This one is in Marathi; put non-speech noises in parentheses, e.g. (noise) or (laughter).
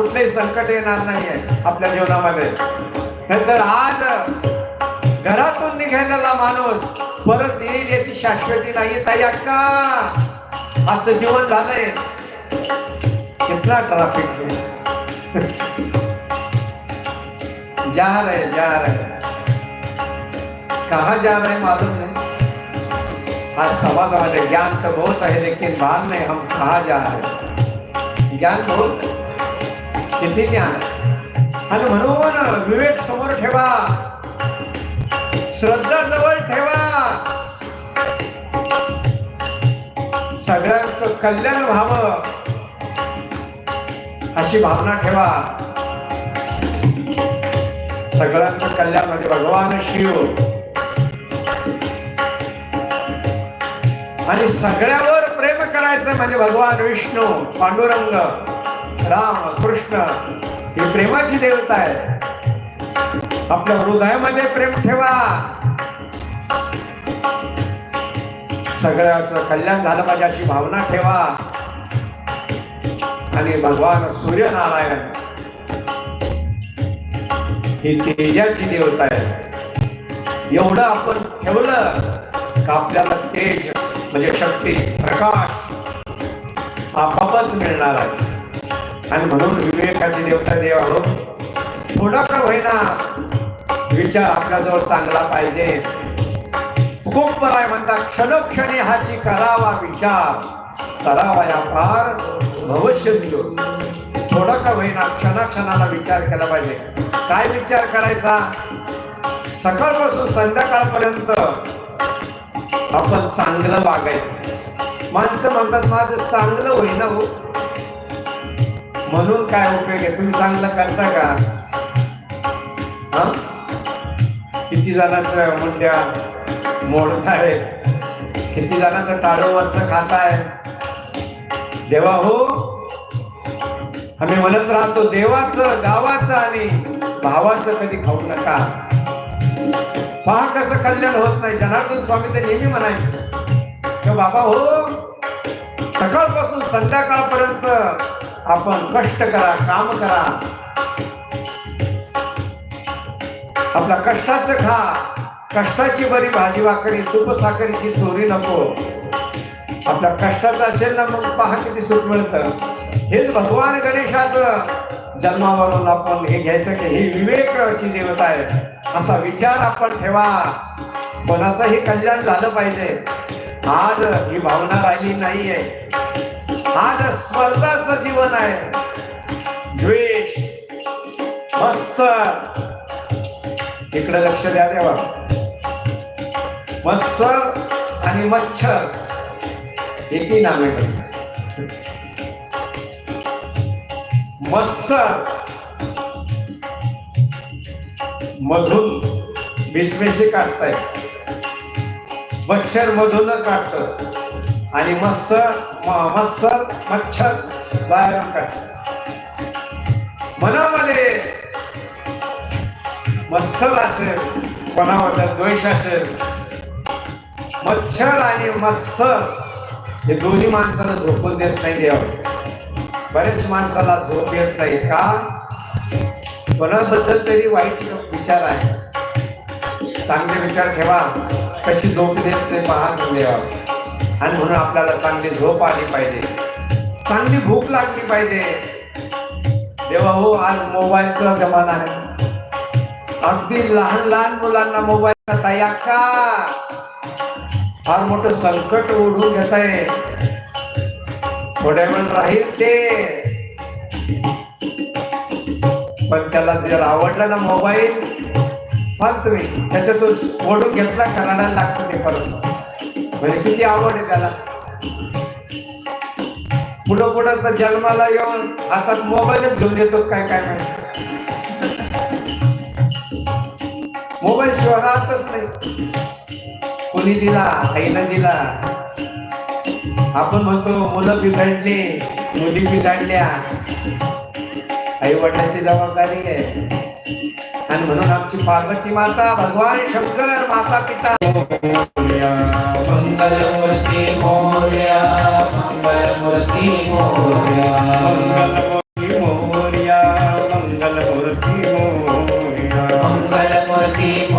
कुठलेही संकट येणार नाहीये आपल्या जीवनामध्ये. नंतर आज घरातून निघालेला माणूस परत येईल याची शाश्वती नाही. ताई अक्का, असं जीवन झालंय. कितना ट्रॅफिक (laughs) जा रहे जा रहे कहा जा रहे मालूम नहीं. आज समाजामध्ये ज्ञान तो बहुत है, लेकिन भान में हम कहा जा रहे ज्ञान बहुत है. सिद्धी ज्ञान आणि म्हणून विवेक समोर ठेवा. श्रद्धा जवळ ठेवा. सगळ्यांचं कल्याण व्हावं. अशी भावना ठेवा. सगळ्यांचं कल्याण म्हणजे भगवान शिव. आणि सगळ्यावर प्रेम करायचं म्हणजे भगवान विष्णू पांडुरंग. राम कृष्ण ही प्रेमाची देवता आहे आपल्या हृदयामध्ये प्रेम ठेवा. सगळ्याच कल्याण झालं पाहिजे अशी भावना ठेवा. आणि भगवान सूर्यनारायण ही तेजाची देवता आहे एवढं आपण ठेवलं का आपल्याला तेज म्हणजे शक्ती प्रकाश आपापच मिळणार आहे. आणि म्हणून विवेकाची देवता देवा हो थोडा का होईना. विचार आपल्याजवळ चांगला पाहिजे. खूप बराय म्हणतात क्षणक्षणी हाची करावा विचार. करावा या फार भविष्य दिलो थोडा का होईना क्षणाक्षणाला विचार केला पाहिजे. काय विचार करायचा? सकाळपासून संध्याकाळपर्यंत आपण चांगलं वागायचं. माणसं म्हणतात माझं चांगलं होईना हो. म्हणून काय उपयोग आहे? तुम्ही चांगलं करता का? हा? किती जणांचं मुंड्या मोडताय? किती जणांचं टाळोवरचं खाताय? देवा हो! आम्ही म्हणत राहतो देवाचं गावाचं आणि भावाचं कधी खाऊ नका. पहा कसं कल्याण होत नाही. जनार्दन स्वामी ते नेहमी म्हणायचे बाबा हो सकाळपासून संध्याकाळपर्यंत आपण कष्ट करा काम करा. आपल्या कष्टाचं खा. कष्टाची बरी भाजी वाकरी तूप साखरीची चोरी नको. आपल्या कष्टाचं असेल ना मग पहा किती सुख मिळतं. हेच भगवान गणेशाचं जन्मावरून आपण हे घ्यायचं की ही विवेकाची देवता आहे. असा विचार आपण ठेवा. कोणाचंही कल्याण झालं पाहिजे. आज ही भावना राहिली नाहीये. आज स्पर्धाचं जीवन आहे. द्वेष मत्सर. इकडे लक्ष द्या देवा. मत्सर आणि मच्छर हे नाव नावे मत्सर मधून बीचमेशी काढताय. मच्छर मधूनच काढत. आणि मस्त म- मच्छर बाहेर काढत मनामध्ये मत्सर असेल कोणाबद्दल द्वेष असेल. मच्छर आणि मत्सर हे दोन्ही माणसाला झोपून देत नाही देव बरेच माणसाला झोप येत नाही. का? कोणाबद्दल तरी वाईट विचार आहे. चांगले विचार ठेवा. कशी झोप देत नाही पहा देवा आणि म्हणून आपल्याला चांगली झोप आली पाहिजे. चांगली भूक लागली पाहिजे. देवा हो आज मोबाईलचा जमाना आहे. अगदी लहान लहान मुलांना मोबाईल ताई का? फार मोठं संकट ओढून घेत आहे थोड्या वेळ राहील ते. पण त्याला जर आवडला ना मोबाईल फार तुम्ही त्याच्यातून ओढून घेतला करायला लागतो ते परत. म्हणजे किती आवड आहे त्याला. पुढं पुढं तर जन्माला येऊन आता मोबाईलच घेऊन येतो काय काय माहिती. मोबाईल शिवाय राहतच नाही. कोणी दिला आईनं दिला. आपण म्हणतो मुलं बिघडली मुली बिघडल्या आई वडिलांची जबाबदारी आहे. आणि म्हणून आमची पार्वती माता भगवान शंकर माता पिता. मंगलमूर्ती मोर्या मंगलमूर्ती मोरया